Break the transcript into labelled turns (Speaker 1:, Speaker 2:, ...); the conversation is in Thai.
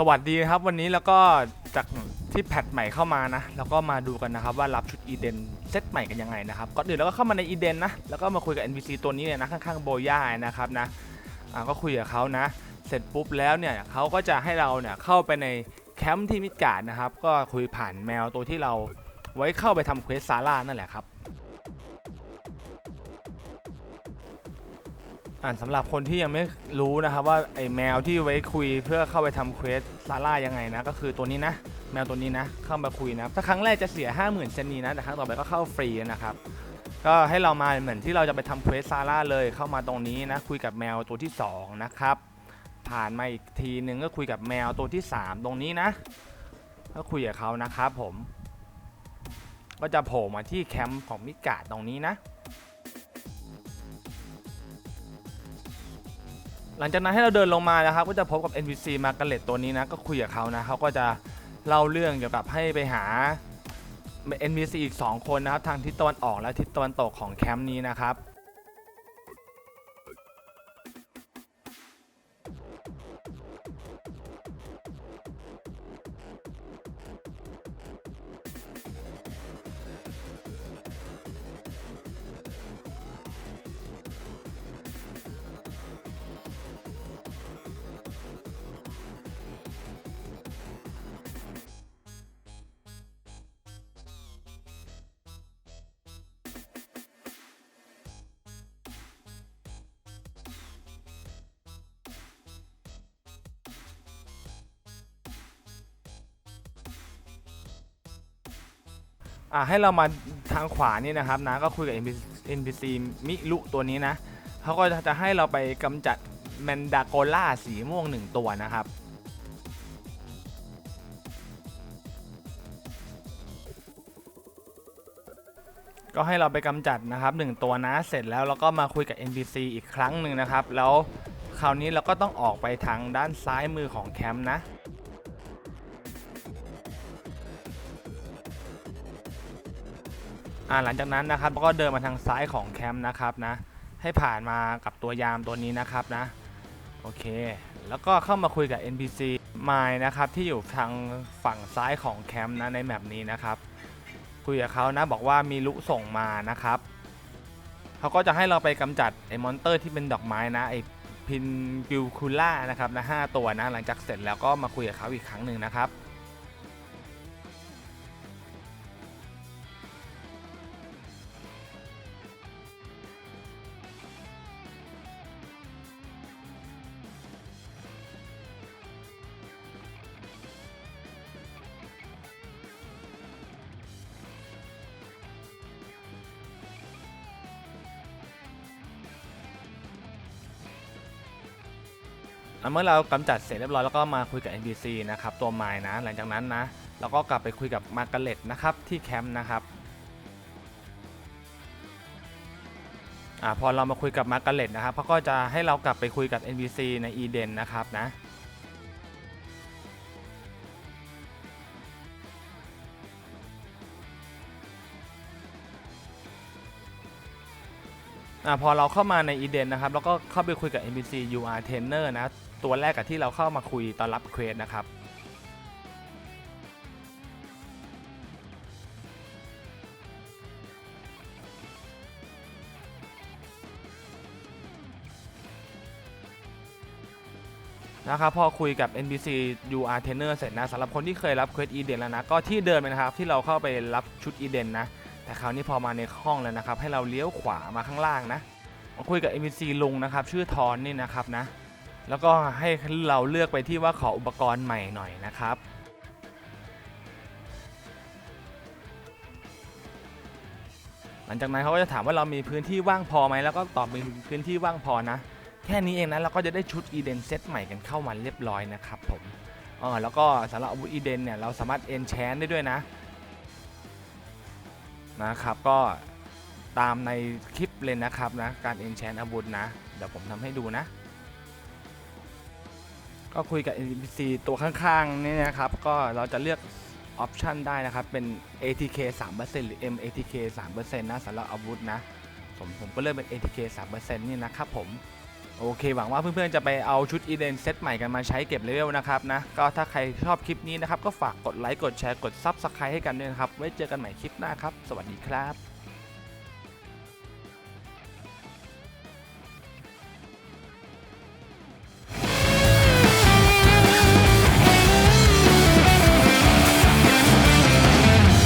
Speaker 1: สวัสดีครับวันนี้แล้วก็จากที่แพทใหม่เข้ามานะแล้วก็มาดูกันนะครับว่ารับชุดอีเดนเซตใหม่กันยังไงนะครับก่อนอื่นเราก็เข้ามาในอีเดนนะแล้วก็มาคุยกับ NPC ตัวนี้เลยนะข้างๆโบย่านะครับนะอ่าก็คุยกับเขานะ เสร็จปุ๊บแล้วเนี่ยเขาก็จะให้เราเนี่ยเข้าไปในแคมป์ที่มิดการ์ดนะครับก็คุยผ่านแมวตัวที่เราไว้เข้าไปทำเควสซาร่านั่นแหละครับ อ่านสำหรับคนที่ยังไม่รู้นะครับว่าไอ้แมวที่ไว้คุยเพื่อเข้าไปทำเควสซาร่ายังไงนะก็คือตัวนี้นะ แมวตัวนี้นะ เข้ามาคุยนะถ้าครั้งแรกจะเสีย 50,000เซนนีนะแต่ครั้งต่อไปก็เข้าฟรีนะครับก็ให้เรามาเหมือนที่เราจะไปทำเควสซาร่าเลยเข้ามาตรงนี้นะคุยกับแมวตัวที่ 2 นะครับ ผ่านมาอีกทีนึงก็คุยกับแมวตัวที่ 3 ตรงนี้นะ ก็คุยกับเขานะครับผม ก็จะโผล่มาที่แคมป์ของมิกาดตรงนี้นะ หลังจากนั้นให้เราเดินลงมานะครับ ก็จะพบกับ NPC มาร์กาเล็ตตัวนี้นะ ก็คุยกับเขานะเขาก็จะเล่าเรื่องเกี่ยวกับให้ไปหา NPC อีก 2 คนนะครับ ทางทิศตะวันออกและทิศตะวันตกของแคมป์นี้นะครับ อ่าให้เรามาทางขวานี่นะครับนะก็คุยกับ NPC NPC มิลุตัวนี้นะเขาก็จะให้เราไปกำจัดแมนดาโกล่าสีม่วงหนึ่งตัวนะครับก็ให้เราไปกำจัดนะครับหนึ่งตัวนะเสร็จแล้วเราก็มาคุยกับ NPC อีกครั้งหนึ่งนะครับ แล้วคราวนี้เราก็ต้องออกไปทางด้านซ้ายมือของแคมป์นะ อ่าหลังจากนั้นนะครับก็เดินมาทางซ้ายของแคมป์นะครับนะให้ผ่านมากับตัวยามตัวนี้นะครับนะโอเค แล้วก็เข้ามาคุยกับ NPC ไมล์นะครับที่อยู่ทางฝั่งซ้ายของแคมป์นะในแมปนี้นะครับคุยกับเขานะบอกว่ามีลุส่งมานะครับเขาก็จะให้เราไปกำจัดไอ้มอนเตอร์ที่เป็นดอกไม้นะไอ้พินกิวคูล่านะครับนะหาตัวนะหลังจากเสร็จแล้วก็มาคุยกับเขาอีกครั้งหนึ่งนะครับ เมื่อเรากำจัดเสร็จเรียบร้อยแล้วก็มาคุยกับ NPC นะครับตัวไม้นะ หลังจากนั้นนะเราก็กลับไปคุยกับมาร์กาเร็ตนะครับที่แคมป์นะครับอ่าพอเรามาคุยกับมาร์กาเร็ตนะครับเขาก็จะให้เรากลับไปคุยกับ NPC ในอีเดนนะครับนะอ่าพอเราเข้ามาในอีเดนนะครับแล้วก็เข้าไปคุยกับ NPC UR Trainer นะ ตัวแรกกับที่เราเข้ามาคุยตอนรับเควสนะครับนะครับพอคุยกับ NPC UR Trainer เสร็จนะสำหรับคนที่เคยรับเควสอีเดนแล้วนะ ก็ที่เดินไปนะครับที่เราเข้าไปรับชุดอีเดนนะ แต่คราวนี้พอมาในห้องแล้วนะครับ ให้เราเลี้ยวขวามาข้างล่างนะมาคุยกับ NPC ลุงนะครับ ชื่อทอนนี่นะครับนะ แล้วก็ให้เราเลือกไปที่ว่าขออุปกรณ์ใหม่หน่อยนะครับ หลังจากนั้นเขาก็จะถามว่าเรามีพื้นที่ว่างพอไหมแล้วก็ตอบมีพื้นที่ว่างพอนะ แค่นี้เองนะเราก็จะได้ชุดอีเดนเซตใหม่กันเข้ามาเรียบร้อยนะครับผมอ๋อแล้วก็สำหรับอาวุธอีเดนเนี่ยเราสามารถเอนแชนได้ด้วยนะนะครับก็ตามในคลิปเลยนะครับนะการเอนแชนอาวุธนะ เดี๋ยวผมทำให้ดูนะ ก็คุยกับ NPC ตัวข้างๆนี่นะครับ ก็เราจะเลือกออปชันได้นะครับ เป็น ATK 3%หรือ MATK 3%นะสำหรับอาวุธนะผมผมก็เลือกเป็น ATK 3%นี่นะครับผม โอเค หวังว่าเพื่อนๆ จะไปเอาชุดอีเดนเซตใหม่กันมาใช้เก็บเลเวลนะครับนะ ก็ถ้าใครชอบคลิปนี้นะครับ ก็ฝากกดไลค์ กดแชร์ กดซับสไครต์ให้กันด้วยนะครับ ไว้เจอกันใหม่คลิปหน้าครับ สวัสดีครับ